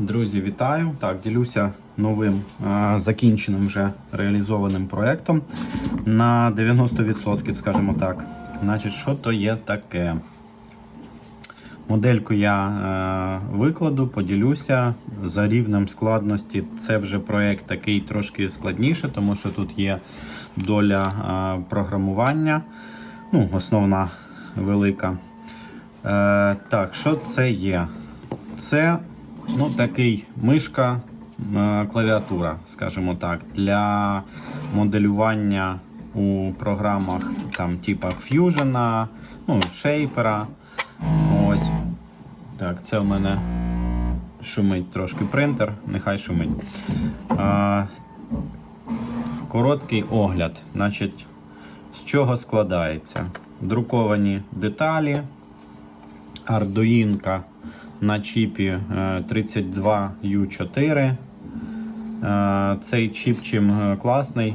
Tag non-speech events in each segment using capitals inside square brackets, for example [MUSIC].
Друзі, вітаю! Так, ділюся новим е, закінченим вже реалізованим проєктом на 90%, скажімо так. Значить, що то є таке? Модельку я е, викладу, поділюся за рівнем складності. Це вже проєкт такий трошки складніше, тому що тут є доля е, програмування, ну, основна велика. Е, так, що це є? Це ну, такий мишка, е, клавіатура, скажімо так, для моделювання у програмах там, типа Fusion, ну, Shaper. Ось. Так, це в мене шумить трошки принтер, нехай шумить. А, короткий огляд. Значить, з чого складається? Друковані деталі, ардуїнка на чіпі е, 32U4. Е, Цей чіп чим е, класний, е,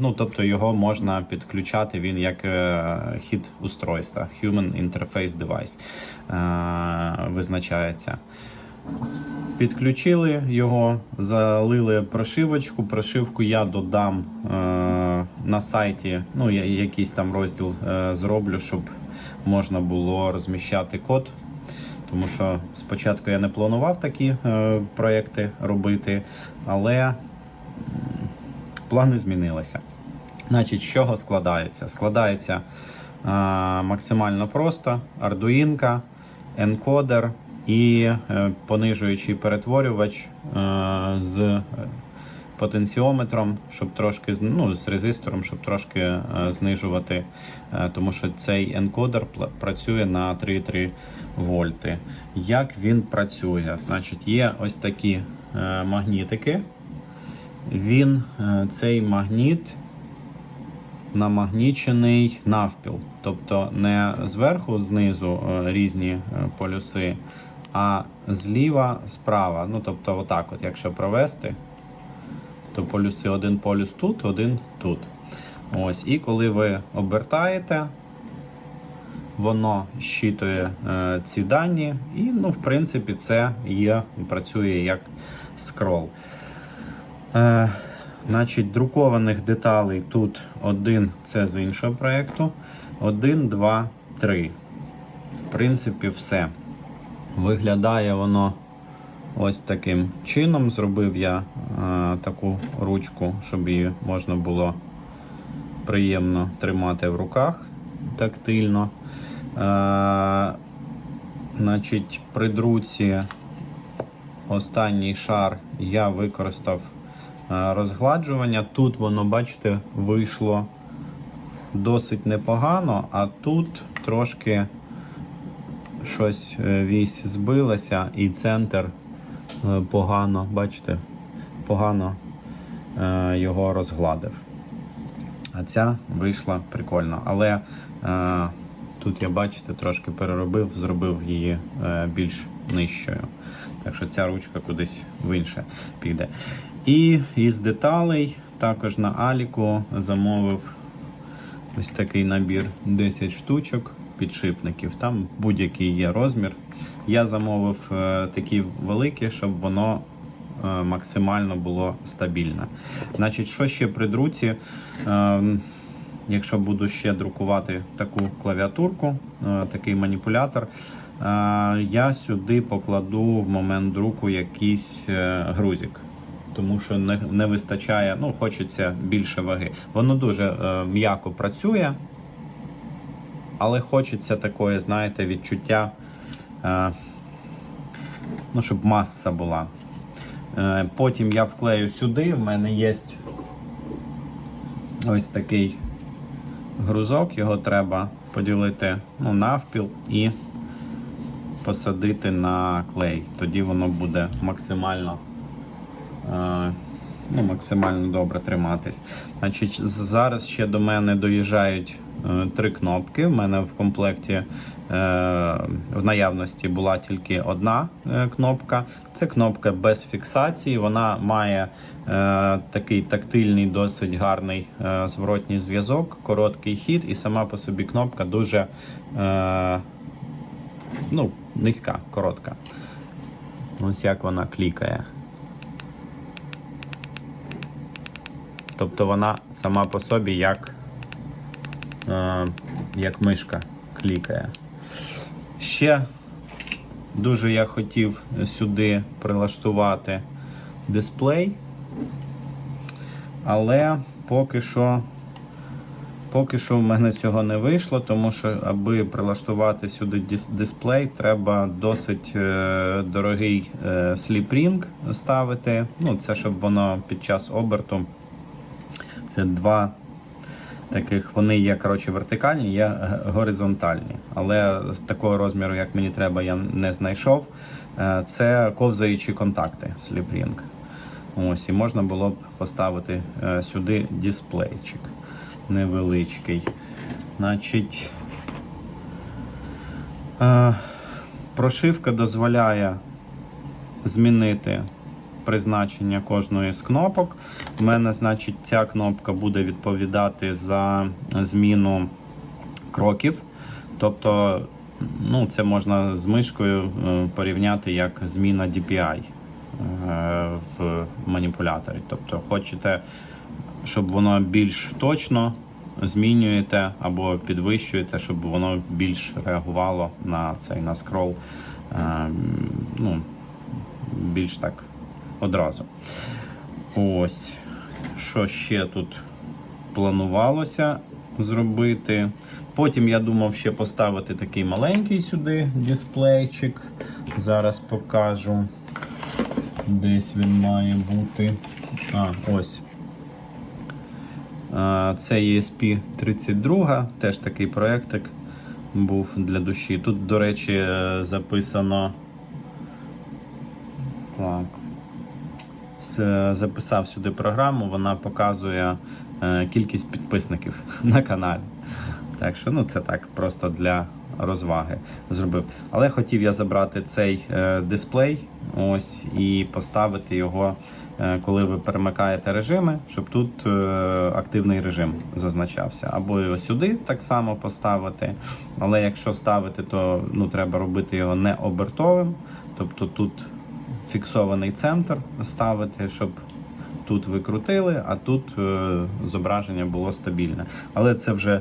ну тобто його можна підключати він як е, хід устройства, Human Interface Device е, визначається. Підключили його, залили прошивочку. Прошивку я додам е, на сайті. Ну, я якийсь там розділ е, зроблю, щоб можна було розміщати код. Тому що спочатку я не планував такі е, проекти робити, але плани змінилися. Значить, з чого складається? Складається е, максимально просто: ардуїнка, енкодер і е, понижуючий перетворювач е, з потенціометром, щоб трошки ну, з резистором, щоб трошки е, знижувати, е, тому що цей енкодер працює на 3,3 вольти. Як він працює? Значить, є ось такі е, магнітики. Він, е, цей магніт намагнічений навпіл. Тобто не зверху, знизу е, різні е, полюси, а зліва, справа. Ну, тобто, отак, от, якщо провести, то полюси один полюс тут, один тут. Ось. І коли ви обертаєте, воно щитує е, ці дані, і, ну, в принципі, це є, працює як скрол. Е, значить, друкованих деталей тут один це з іншого проєкту. Один, два, три. В принципі, все. Виглядає воно ось таким чином. Зробив я е, таку ручку, щоб її можна було приємно тримати в руках тактильно. Е, значить, при друці останній шар я використав е, розгладжування. Тут воно, бачите, вийшло досить непогано, а тут трошки щось вісь збилася і центр погано, бачите, погано е, його розгладив. А ця вийшла прикольно. Але е, тут я бачите, трошки переробив, зробив її е, більш нижчою. Так що ця ручка кудись в інше піде. І із деталей також на Аліку замовив ось такий набір 10 штучок підшипників. Там будь-який є розмір. Я замовив е, такі великі, щоб воно е, максимально було стабільне. Значить, що ще при друці? Е, Якщо буду ще друкувати таку клавіатурку, такий маніпулятор, я сюди покладу в момент друку якийсь грузик. Тому що не, не вистачає, ну, хочеться більше ваги. Воно дуже е, м'яко працює, але хочеться такої, знаєте, відчуття, е, ну, щоб маса була. Е, потім я вклею сюди, в мене є ось такий грузок, його треба поділити ну, навпіл і посадити на клей. Тоді воно буде максимально, е, ну, максимально добре триматись. Значить, зараз ще до мене доїжджають три кнопки. У мене в комплекті е, в наявності була тільки одна е, кнопка. Це кнопка без фіксації. Вона має е, такий тактильний, досить гарний е, зворотній зв'язок, короткий хід, і сама по собі кнопка дуже е, ну, низька, коротка. Ось як вона клікає. Тобто вона сама по собі як, е, як мишка клікає. Ще дуже я хотів сюди прилаштувати дисплей, але поки що Поки що в мене цього не вийшло, тому що аби прилаштувати сюди дисплей, треба досить е, дорогий е, сліпрінг ставити. Ну, це щоб воно під час оберту. Це два таких, вони є коротше, вертикальні, є горизонтальні. Але такого розміру, як мені треба, я не знайшов. Е, Це ковзаючі контакти сліпрінг. Ось, і можна було б поставити е, сюди дисплейчик невеличкий. Значить, е, прошивка дозволяє змінити призначення кожної з кнопок. У мене, значить, ця кнопка буде відповідати за зміну кроків. Тобто, ну, це можна з мишкою е, порівняти як зміна DPI е, в маніпуляторі. Тобто, хочете, щоб воно більш точно змінюєте або підвищуєте, щоб воно більш реагувало на цей на скрол. е, Ну, більш так одразу. Ось. Що ще тут планувалося зробити. Потім я думав ще поставити такий маленький сюди дисплейчик. Зараз покажу. Десь він має бути. А, ось. Це ESP 32, теж такий проєктик був для душі. Тут, до речі, е, записано. Так. С- Записав сюди програму, вона показує е, кількість підписників [LAUGHS] на каналі. Так що, ну це так, просто для розваги зробив. Але хотів я забрати цей е, дисплей ось і поставити його, е, коли ви перемикаєте режими, щоб тут е, активний режим зазначався. Або його сюди так само поставити. Але якщо ставити, то ну, треба робити його не обертовим. Тобто тут фіксований центр ставити, щоб тут ви крутили, а тут е, зображення було стабільне. Але це вже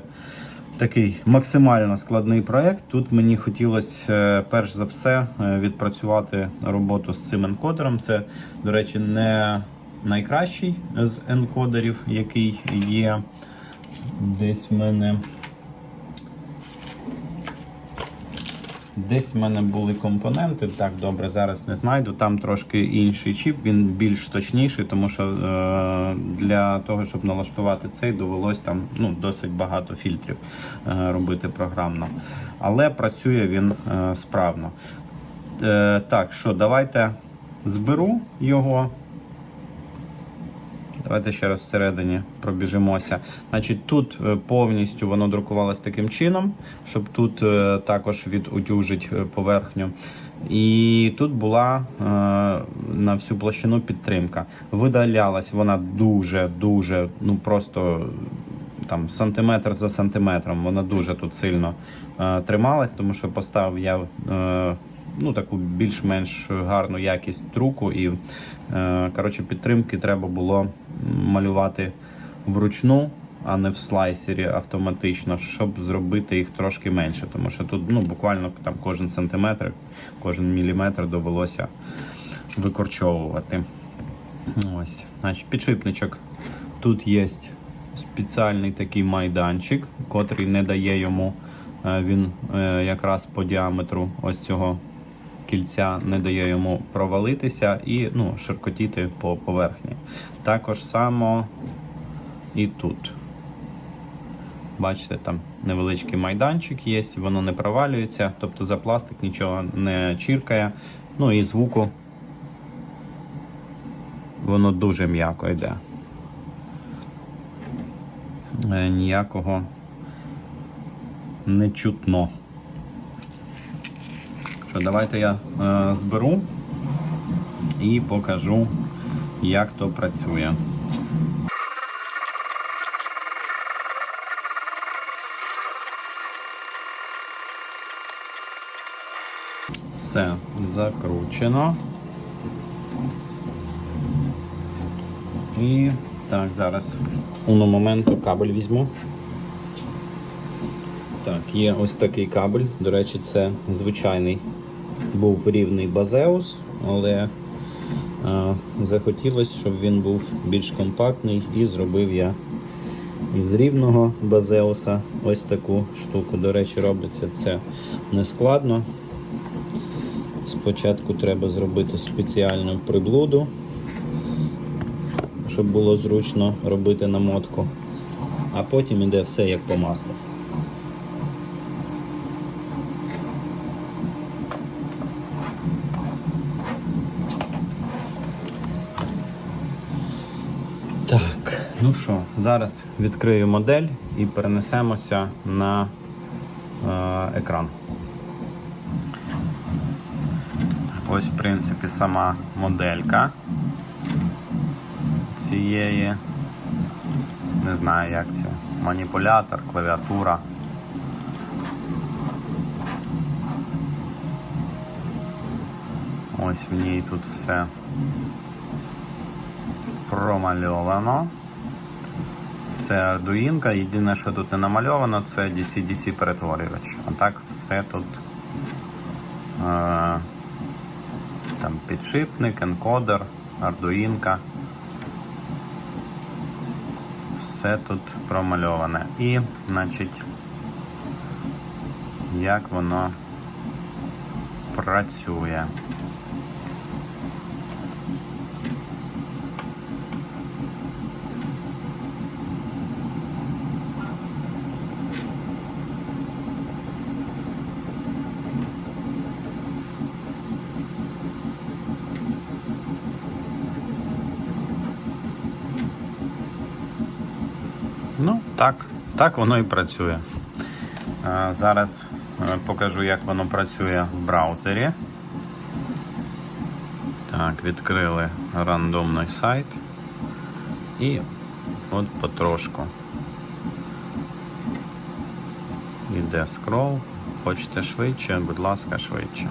такий максимально складний проєкт. Тут мені хотілося е, перш за все е, відпрацювати роботу з цим енкодером. Це, до речі, не найкращий з енкодерів, який є десь в мене. Десь в мене були компоненти. Так, добре, зараз не знайду. Там трошки інший чіп, він більш точніший, тому що е, для того, щоб налаштувати цей, довелось там ну, досить багато фільтрів е, робити програмно. Але працює він е, справно. Е, так, що, давайте зберу його. Давайте ще раз всередині пробіжимося. Значить, тут е, повністю воно друкувалось таким чином, щоб тут е, також відутюжить е, поверхню. І тут була е, на всю площину підтримка. Видалялась вона дуже-дуже, ну просто там сантиметр за сантиметром. Вона дуже тут сильно е, трималась, тому що поставив я. Ну, таку більш-менш гарну якість друку. І е, коротше, підтримки треба було малювати вручну, а не в слайсері автоматично, щоб зробити їх трошки менше. Тому що тут ну, буквально там кожен сантиметр, кожен міліметр довелося викорчовувати. Ось, значить, підшипничок. Тут є спеціальний такий майданчик, котрий не дає йому. е, Він е, якраз по діаметру ось цього кільця не дає йому провалитися і ну, ширкотіти по поверхні. Також само і тут. Бачите, там невеличкий майданчик є, воно не провалюється, тобто за пластик нічого не чіркає. Ну і звуку воно дуже м'яко йде. Е, Ніякого не чутно що давайте я е, зберу і покажу, як то працює. Все закручено. І так, зараз на моменту кабель візьму. Так, є ось такий кабель, до речі, це звичайний був рівний базеус, але е, захотілося, щоб він був більш компактний і зробив я із рівного базеуса ось таку штуку. До речі, робиться це не складно. Спочатку треба зробити спеціальну приблуду, щоб було зручно робити намотку, а потім іде все як по маслу. Ну що, зараз відкрию модель і перенесемося на е, екран. Ось, в принципі, сама моделька цієї. Не знаю, як це. Маніпулятор, клавіатура. Ось в ній тут все промальовано. Це Arduino. Єдине, що тут не намальовано, це DC-DC перетворювач. А так все тут е, там підшипник, енкодер, Arduino. Все тут промальоване. І, значить, як воно працює. Ну, так, так воно і працює. Е, Зараз е, покажу, як воно працює в браузері. Так, відкрили рандомний сайт. І от потрошку. Іде скрол. Хочете швидше, будь ласка, швидше.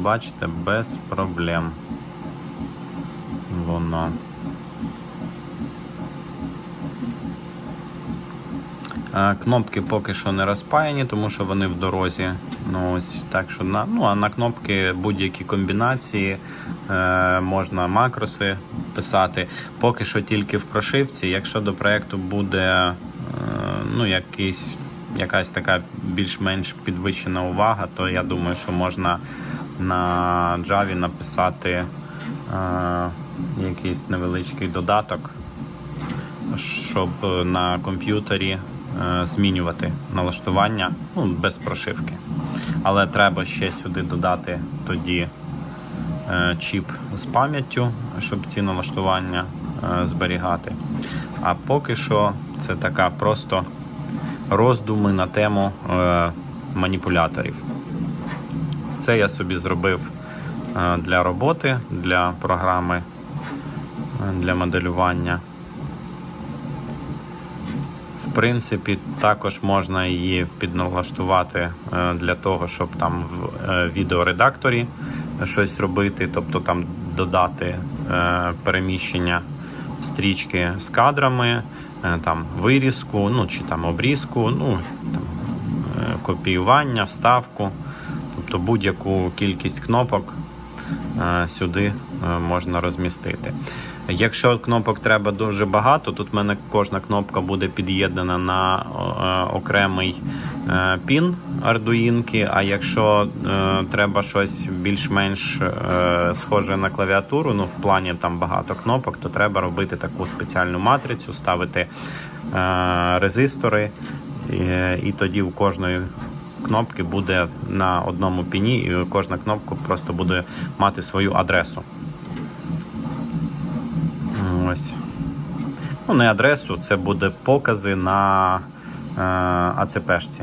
Бачите, без проблем. Воно. Кнопки поки що не розпаяні, тому що вони в дорозі. Ну, ось, так що на, ну, а на кнопки будь-які комбінації е, можна макроси писати. Поки що тільки в прошивці. Якщо до проєкту буде е, ну, якийсь, якась така більш-менш підвищена увага, то я думаю, що можна на Java написати е, якийсь невеличкий додаток, щоб на комп'ютері е, змінювати налаштування ну, без прошивки. Але треба ще сюди додати тоді е, чіп з пам'яттю, щоб ці налаштування е, зберігати. А поки що це така просто роздуми на тему е, маніпуляторів. Це я собі зробив е, для роботи, для програми, е, для моделювання. В принципі, також можна її підналаштувати е, для того, щоб там в відеоредакторі щось робити, тобто там додати переміщення стрічки з кадрами, там вирізку, ну чи там обрізку, ну там копіювання, вставку, тобто будь-яку кількість кнопок е, сюди е, можна розмістити. Якщо кнопок треба дуже багато, тут в мене кожна кнопка буде під'єднана на е, окремий пін ардуїнки. А якщо треба щось більш-менш схоже на клавіатуру, ну в плані там багато кнопок, то треба робити таку спеціальну матрицю, ставити резистори, і тоді у кожної кнопки буде на одному піні, і кожна кнопка просто буде мати свою адресу. Ось. Ну, не адресу, це буде покази на е, АЦПшці.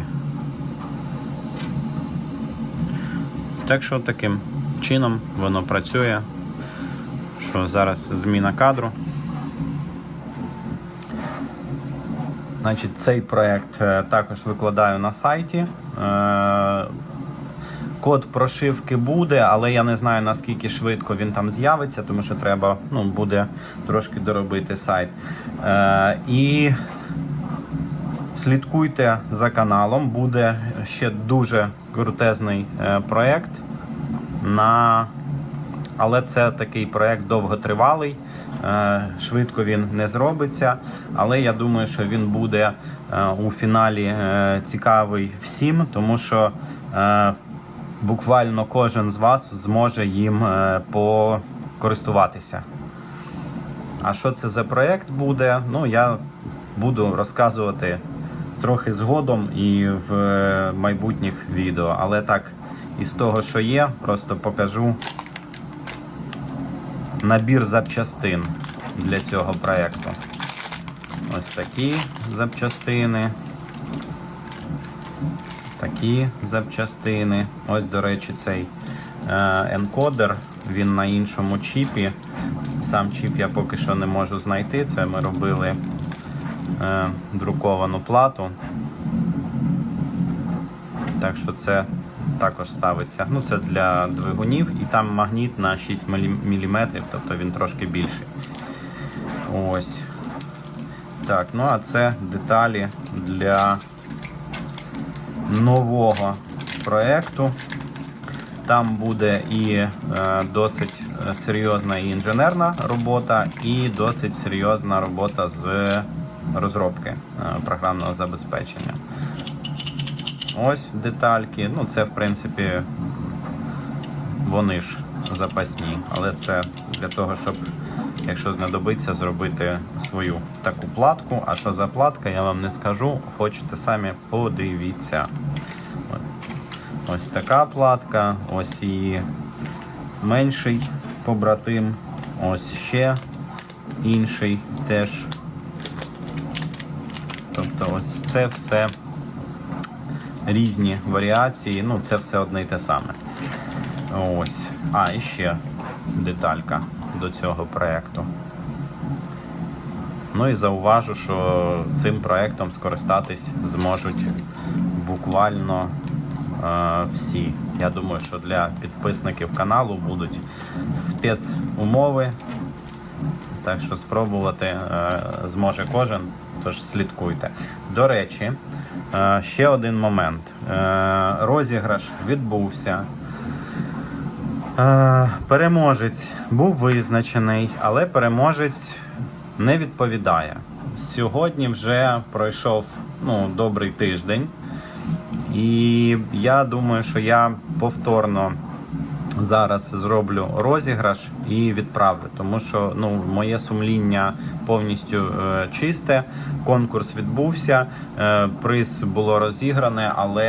Так що таким чином воно працює. Що зараз зміна кадру. Значить, цей проект е, також викладаю на сайті. Е, Код прошивки буде, але я не знаю наскільки швидко він там з'явиться, тому що треба ну, буде трошки доробити сайт. Е, і слідкуйте за каналом, буде ще дуже крутезний проект. На... Але це такий проект довготривалий. Е, Швидко він не зробиться. Але я думаю, що він буде е, у фіналі е, цікавий всім, тому що буквально кожен з вас зможе їм покористуватися. А що це за проєкт буде? Ну, я буду розказувати трохи згодом і в майбутніх відео. Але так, із того, що є, просто покажу набір запчастин для цього проєкту. Ось такі запчастини. Такі запчастини. Ось, до речі, цей е, енкодер, він на іншому чіпі. Сам чіп я поки що не можу знайти. Це ми робили е, друковану плату. Так що це також ставиться. Ну, це для двигунів, і там магніт на 6 мм, тобто він трошки більший. Ось. Так, ну а це деталі для нового проекту. Там буде і е, досить е, серйозна і інженерна робота, і досить серйозна робота з розробки е, програмного забезпечення. Ось детальки. Ну, це в принципі вони ж запасні, але це для того, щоб, якщо знадобиться, зробити свою таку платку. А що за платка, я вам не скажу. Хочете самі подивіться. Ось така платка, ось її менший побратим, ось ще інший теж. Тобто ось це все різні варіації, ну це все одне й те саме. Ось. А, і ще деталька до цього проєкту. Ну і зауважу, що цим проєктом скористатись зможуть буквально е, всі. Я думаю, що для підписників каналу будуть спецумови. Так що спробувати е, зможе кожен, тож слідкуйте. До речі, е, ще один момент. Е, розіграш відбувся. Переможець був визначений, але переможець не відповідає. Сьогодні вже пройшов ну, добрий тиждень, і я думаю, що я повторно зараз зроблю розіграш і відправлю, тому що ну, моє сумління повністю е, чисте. Конкурс відбувся, е, приз було розігране, але